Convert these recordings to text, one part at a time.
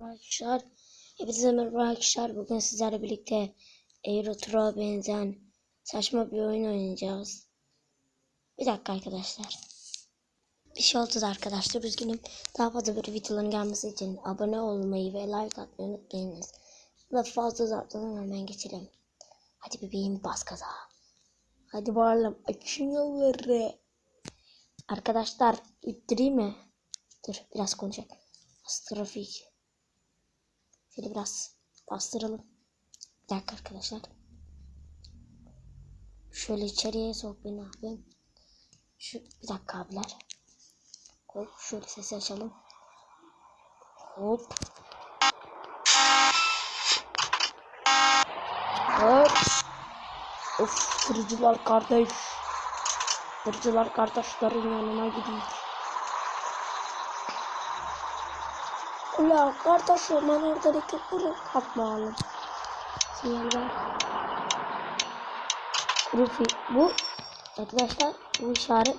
Arkadaşlar, hepinize merhaba arkadaşlar. Bugün sizlerle birlikte Euro Truck'a benzeyen saçma bir oyun oynayacağız. Bir dakika arkadaşlar. Bir şey oldu da arkadaşlar üzgünüm. Daha fazla böyle videoların gelmesi için abone olmayı ve like atmayı unutmayınız. Ve fazla uzatmadan hemen geçelim. Hadi bebeğim bas gaza. Hadi bağıralım. Açın yolları. Arkadaşlar ittireyim mi? Dur biraz konuşalım. Trafik. Şöyle biraz bastıralım. Bir dakika arkadaşlar. Şöyle içeriye sok beni abi. Şu bir dakika abiler. Hop şöyle sesi açalım. Hop. Hop. Of tırcılar kardeş. Tırcılar kardeşlerin yanına gideyim. Ula kardeşim ben oradaki kuru kapmayalım. Sinyal ver. Kuru fi bu arkadaşlar bu işaret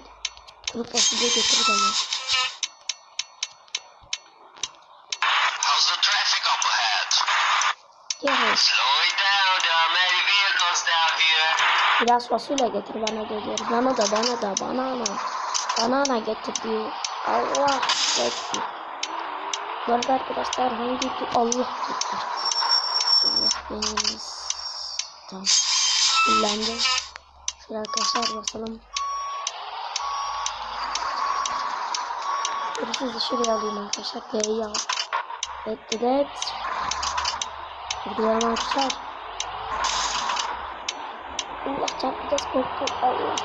kuru fasulye getirir down here. Biraz fasulye getir bana geliyor. Bana da bana da bana da. Bana da getir diyor. Allah getir. Bu arada arkadaşlar hangi ki Allah. Allah beynimiz. Tamam. Kullandı. Şöyle arkadaşlar basalım. Sizi şuraya alayım arkadaşlar. D'yi al. Evet evet. Gidiyorum arkadaşlar. Allah çarpacağız korktum Allah.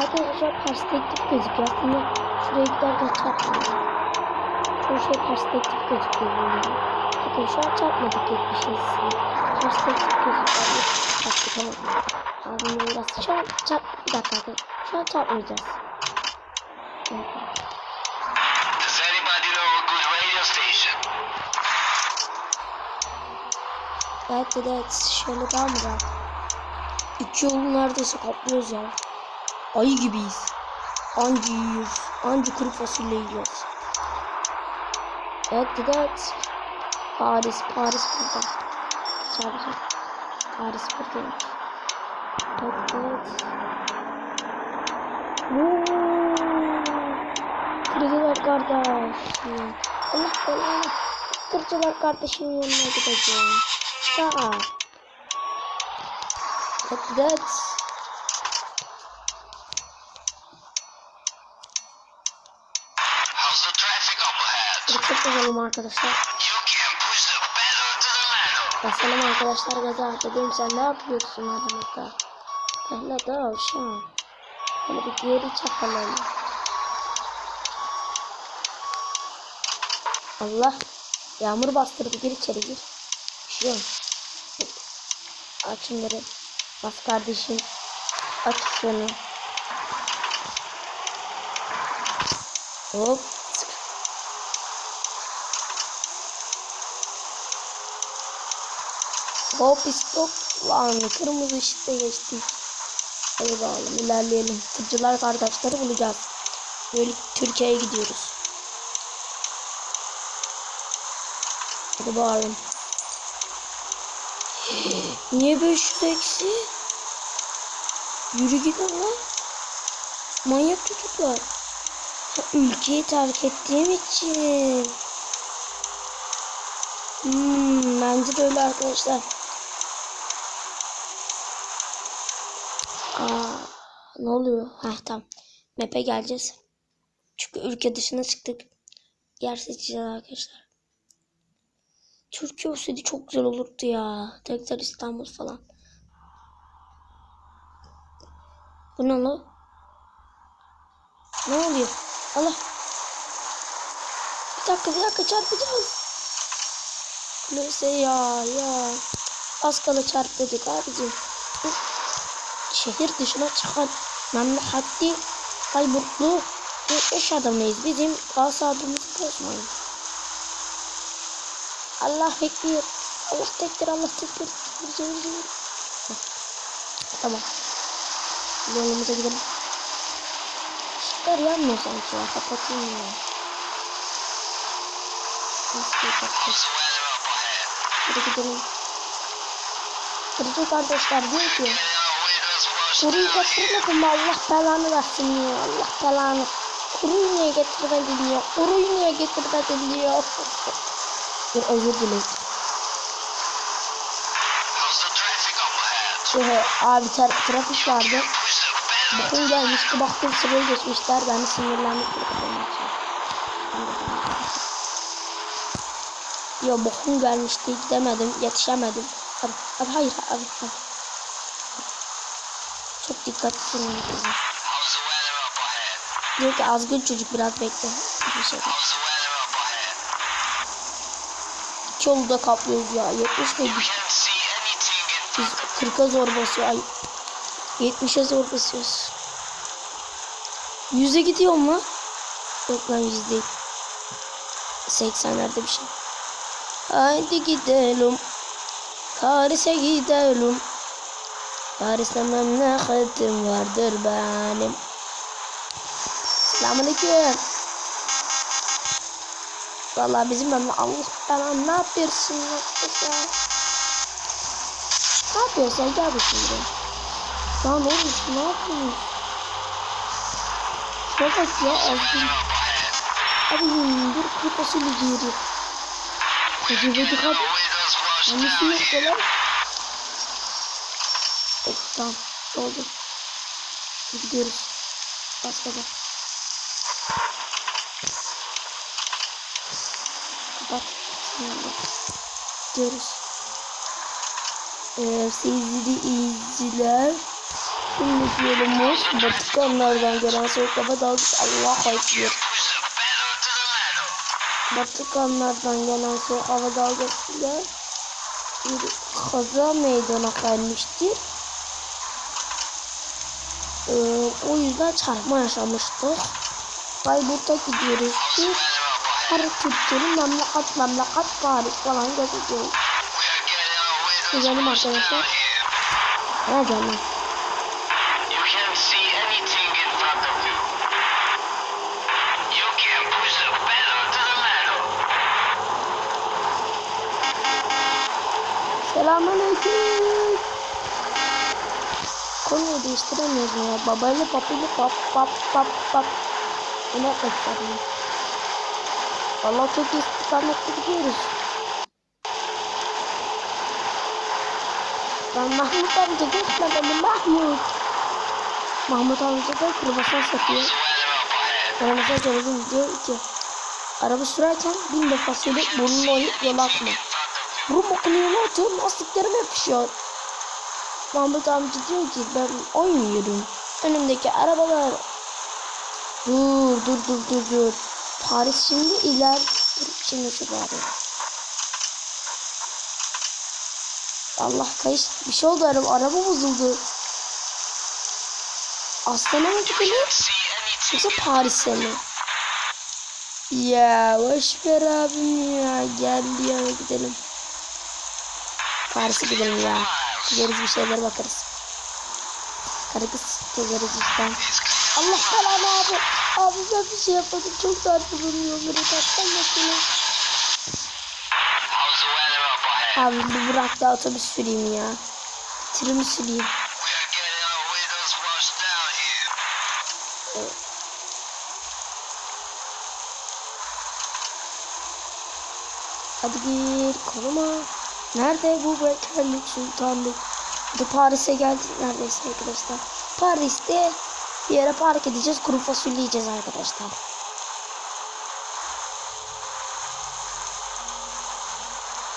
Arkadaşlar perspektif gözüküyor aslında şuraya giderken çarpmıyor. Şu şey perspektif gözüküyor. Bakın şu an çarpmadık hiçbir şey size. Perspektif gözüküyor. Çarptık ama. Abimle biraz şu an çarp... Bir dakika arkadaşlar. Şu an çarpmayacağız. Bir. Does anybody know a good radio station? Evet evet şöyle daha mı rahat? İki yolu neredeyse kaplıyoruz ya. Ayı gibiyiz. Anca yiyoruz. Anca kuru fasulye yiyoruz. Evet evet. Paris, Paris burada. Çarpacağım. Paris. Evet evet. Vuuu. Kırıcılar kardeş. Allah belanı. Kırıcılar kardeşimin yanına gideceğim. Daha. Evet evet. Çok arkadaşlar. Basalım arkadaşlar gaza. Dedim sen ne yapıyorsun aramızda? Öyle de şu an. Böyle bir geri çapalım. Allah. Yağmur bastırdı. Gir içeri gir. Üşüyorum. Aç şunları. Bas kardeşim. Aç şunu. Hop. Hop stop. Lan kırmızı ışıkta geçtik. Hadi bakalım ilerleyelim. Tırcılar kardeşleri bulacağız. Böyle Türkiye'ye gidiyoruz. Hadi bakalım. Niye 500 eksi? Yürü gidin lan. Manyak çocuklar. Ha, ülkeyi terk ettiğim için. Hmm, bence de öyle arkadaşlar. Ne oluyor? Heh tamam. Map'e geleceğiz. Çünkü ülke dışına çıktık. Yer seçeceğiz arkadaşlar. Türkiye olsaydı çok güzel olurdu ya. Tekrar İstanbul falan. Bu ne lan? Ne oluyor? Allah. Bir dakika bir dakika çarpacağız. Neyse ya ya. Az kala çarp dedik abicim. Şehir dışına çıkan memleketli kayburtlu bir iş adamıyız. Bizim asabımızı bozmayın. Allah bekliyor. Allah tektir Allah tektir. Tamam. Yolumuza gidelim. Işıklar yanmıyor sanki ya. Kapatayım ya. Nasıl yapacağız? Hadi gidelim. Kırıcı kardeşler diyor ki Kuruyu getirmedim Allah belanı versin diyor. Allah belanı. Kuruyu niye getirmedin diyor. Kuruyu niye getirmedin diyor. Bir özür dilerim. Şöyle abi tra- trafik vardı. Bakın gelmişti baktım sıraya geçmişler. Ben de sinirlendim. Yo bakın gelmişti gidemedim yetişemedim. Abi, abi hayır abi, abi. Çok dikkatli ahead? Diyor ki azgın çocuk biraz bekle. Bir şey. İki yolu da kaplıyoruz ya. 70 de You can't see anything in biz front of 40'a zor basıyor. Ay 70'e zor basıyoruz. 100'e gidiyor mu? Yok lan 100 değil. 80'lerde bir şey. Haydi gidelim. Paris'e gidelim. Paris'te memleketim vardır benim. Selamünaleyküm. Vallahi bizim memle Allah belanı ne yapıyorsun? Ne yapıyorsun? Ne yapıyorsun? Gel bakayım. Ya ne olmuş? Ne yapıyorsun? Bak ya ahead. Abi bir kuru fasulye ciğeri. Acıvadık abi. Our windows washed Annesi down yok here. falan. Evet, tamam. Oldu. Gidiyoruz. Bas gaza. Kapat. Bismillah. Gidiyoruz. Ee, sevgili izleyiciler. Şimdi yolumuz Batıkanlardan gelen soğuk hava dalgısı Allah metal. Batıkanlardan gelen soğuk hava dalgasıyla bir kaza meydana gelmiştir. Ee, o yüzden çarpma yaşamıştık. Bayburt'a gidiyoruz. Ahead? her Türkiye'nin memleket memleket Paris falan our Güzelim arkadaşlar. Ne canım? You Konuyu değiştiremiyoruz ya? Babayla papayla pap pap pap pap. Yapmak istedim? Valla çok istikametli gidiyoruz. Ben Mahmut amca geçmedim Mahmut. Mahmut amca da kruvasan satıyor. Aramıza gördüm diyor ki araba sürerken bin defa söyle burnunu oyup yola atma. You. Rum okunuyor atıyorum lastiklerime yapışıyor. Mahmut amca diyor ki ben oynuyorum. Önümdeki arabalar. Dur dur dur dur dur. Paris şimdi iler. Şimdi şu bari. Allah kayış. Bir şey oldu araba. Araba bozuldu. Aslan'a mı gidelim? Yoksa Paris'e mi? Ya boş ver abim ya. Gel bir yana gidelim. Paris'e gidelim ya. Gideriz bir şeyler bakarız. Karı kız gezeriz işte. Allah belanı abi. Abi ben bir şey yapmadım. Çok tatlı bulunuyor. Beni taştan ahead? Abi bir bırak da otobüs süreyim ya. Tırımı süreyim. Here. Hadi gir koluma. Nerede bu bekarlık sultanlık? Hadi Paris'e geldik neredeyse arkadaşlar. Paris'te bir yere park edeceğiz. Kuru fasulye yiyeceğiz arkadaşlar.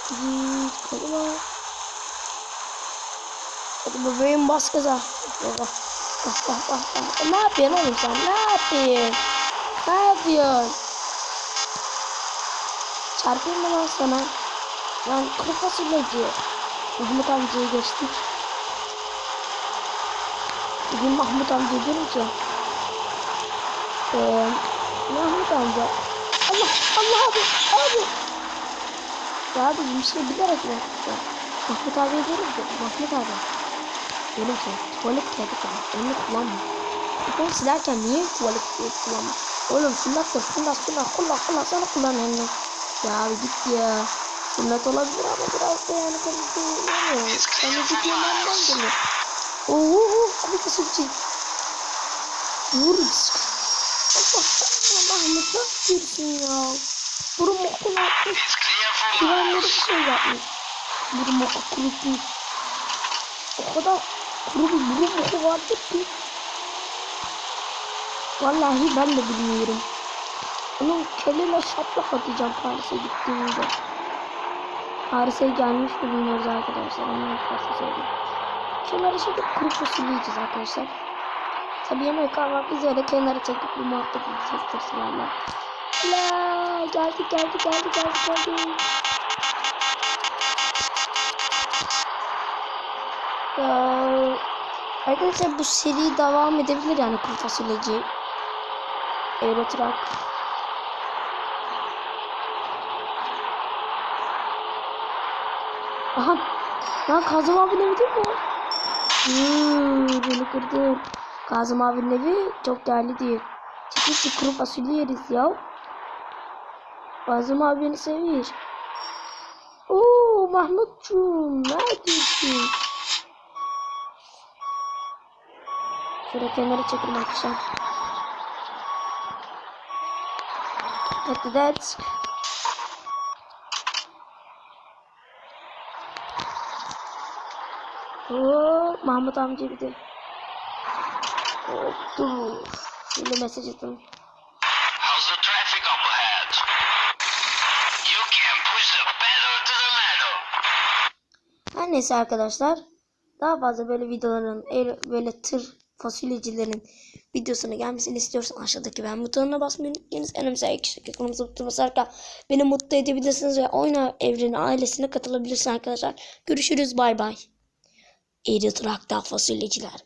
Git koluma. Hadi bebeğim bas gaza. Bak bak bak Ne yapıyorsun oğlum sen? Ne yapıyorsun? Ne yapıyorsun? Çarpayım mı lan sana? Lan kuru fasulyeci. Mahmut amcayı geçtik. Bugün Mahmut amca diyorum ki. Eee Mahmut amca. Allah Allah abi abi. Ya abi bir şey bilerek mi yaptı? Mahmut abiye diyorum ki Mahmut abi. Diyorum ki tuvalet kağıdı kullan. Onu kullanma. Telefonu silerken niye tuvalet kağıdı kullanma? Oğlum fırlat da fırlat fırlat kullan kullan sana kullan elini. Ya abi git ya. Sünnet olabilir ama biraz da yani tabii ki. Temizlik yemenden geliyor. Oo, abi kasıpçı. Vur. Allah Mahmut ne yapıyorsun ya? Durum okunu atmış. Güvenleri bir şey yapmış. Durum oku kurutmuş. O kadar kuru bir durum oku vardır ki. Vallahi ben de bilmiyorum. Onun kelime şaplak atacağım Paris'e gittiğimde. Paris'e gelmiş bulunuyoruz arkadaşlar. Onu fazla söyleyeyim. Kenara çekip kuru fasulye yiyeceğiz arkadaşlar. Tabii yemek kalmak üzere kenara çekip bir muhabbet edeceğiz tırsılarla. La geldik geldik geldik geldik geldik. Ya, arkadaşlar bu seri devam edebilir yani kuru fasulyeci. Eurotruck. Aha. Lan Kazım abinin evi değil mi? Hmm, beni kırdın. Kazım abinin evi çok değerli değil. Çekip bir kuru fasulye yeriz ya. Kazım abi beni seviyor. Oo Mahmutcuğum neredesin? Şöyle kenara çekelim arkadaşlar. Hadi that. Oo, Mahmut amca bir de. Hop, dur. Şimdi mesaj atın. Her neyse arkadaşlar. Daha fazla böyle videoların, böyle tır fasulyecilerin videosuna gelmesini istiyorsan aşağıdaki beğen butonuna basmayı unutmayınız. En şekilde kanalımıza buton basarak beni mutlu edebilirsiniz ve oyna evreni ailesine katılabilirsiniz arkadaşlar. Görüşürüz bay bay. Eğri trakta fasulyeciler.